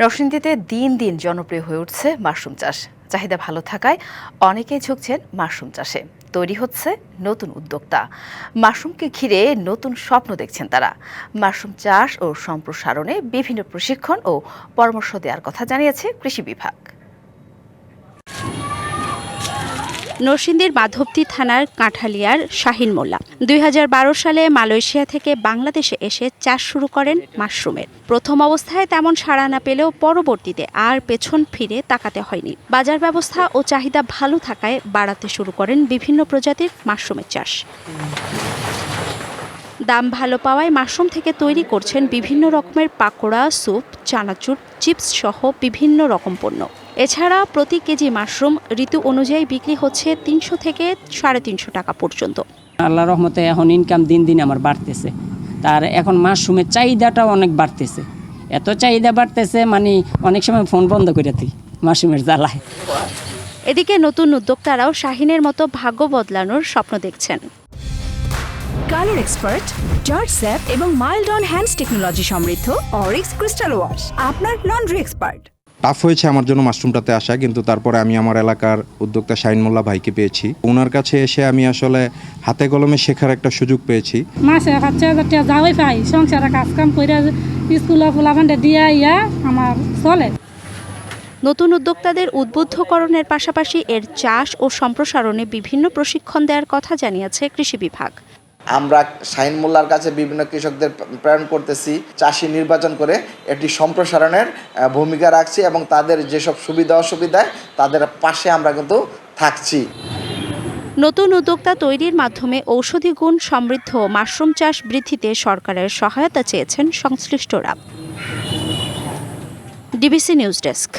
নরসিংদীতে দিন দিন জনপ্রিয় হয়ে উঠছে মাশরুম চাষ। চাহিদা ভালো থাকায় অনেকেই ঝুঁকছেন মাশরুম চাষে। তৈরি হচ্ছে নতুন উদ্যোক্তা। মাশরুমকে ঘিরে নতুন স্বপ্ন দেখছেন তারা। মাশরুম চাষ ও সম্প্রসারণে বিভিন্ন প্রশিক্ষণ ও পরামর্শ দেওয়ার কথা জানিয়েছে কৃষি বিভাগ। নরসিংদীর মাধবদী থানার কাঁঠালিয়ার শাহিন মোল্লা। দুই হাজার বারো সালে মালয়েশিয়া থেকে বাংলাদেশে এসে চাষ শুরু করেন মাশরুমের। প্রথম অবস্থায় তেমন সাড়া না পেলেও পরবর্তীতে আর পেছন ফিরে তাকাতে হয়নি। বাজার ব্যবস্থা ও চাহিদা ভালো থাকায় বাড়াতে শুরু করেন বিভিন্ন প্রজাতির মাশরুমের চাষ। দাম ভালো পাওয়ায় মাশরুম থেকে তৈরি করছেন বিভিন্ন রকমের পাকোড়া স্যুপ চানাচুর চিপস সহ বিভিন্ন রকম পণ্য। এছাড়া প্রতি কেজি মাশরুম ঋতু অনুযায়ী বিক্রি হচ্ছে তিনশো থেকে সাড়ে তিনশো টাকা পর্যন্ত। আল্লাহ রহমতে এখন ইনকাম দিন দিন আমার বাড়তেছে। তার এখন মাশরুমের চাহিদাটাও অনেক বাড়তেছে। এত চাহিদা বাড়তেছে মানে অনেক সময় ফোন বন্ধ করে দিই মাশরুমের জ্বালায়। এদিকে নতুন উদ্যোক্তারাও শাহিনের মতো ভাগ্য বদলানোর স্বপ্ন দেখছেন। কালার এক্সপার্ট জর্জ স্যাপ এবং মাইল্ড অন হ্যান্ডস টেকনোলজি সমৃদ্ধ অরিক্স ক্রিস্টাল ওয়াশ আপনার লন্ড্রি এক্সপার্ট। টাফ হয়েছে আমার জন্য মাশরুমটাতে আসা কিন্তু তারপরে আমি আমার এলাকার উদ্যোক্তা শাইন মোল্লা ভাইকে পেয়েছি। ওনার কাছে এসে আমি আসলে হাতে কলমে শেখার একটা সুযোগ পেয়েছি। মাসে যাতে যাওয়াই পাই। সংসারে কাজ কাম করে স্কুলে ফুলাফান্ডে দিয়া ইয়া আমার চলে। নতুন উদ্যোক্তাদের উদ্বুদ্ধকরণের পাশাপাশি এর চাষ ও সম্প্রসারণে বিভিন্ন প্রশিক্ষণ দেওয়ার কথা জানিয়েছে কৃষি বিভাগ। আমরা শাহিন মোল্লার কাছে বিভিন্ন কৃষকদের প্রেরণ করতেছি, চাষি নির্বাচন করে একটি সম্প্রসারণের ভূমিকা রাখছি এবং তাদের যেসব সুবিধা অসুবিধায় তাদের পাশে আমরা কিন্তু থাকছি। নতুন উদ্যোক্তা তৈরির মাধ্যমে ঔষধি গুণ সমৃদ্ধ মাশরুম চাষ বৃদ্ধিতে সরকারের সহায়তা চেয়েছেন সংশ্লিষ্টরা। DBC news desk.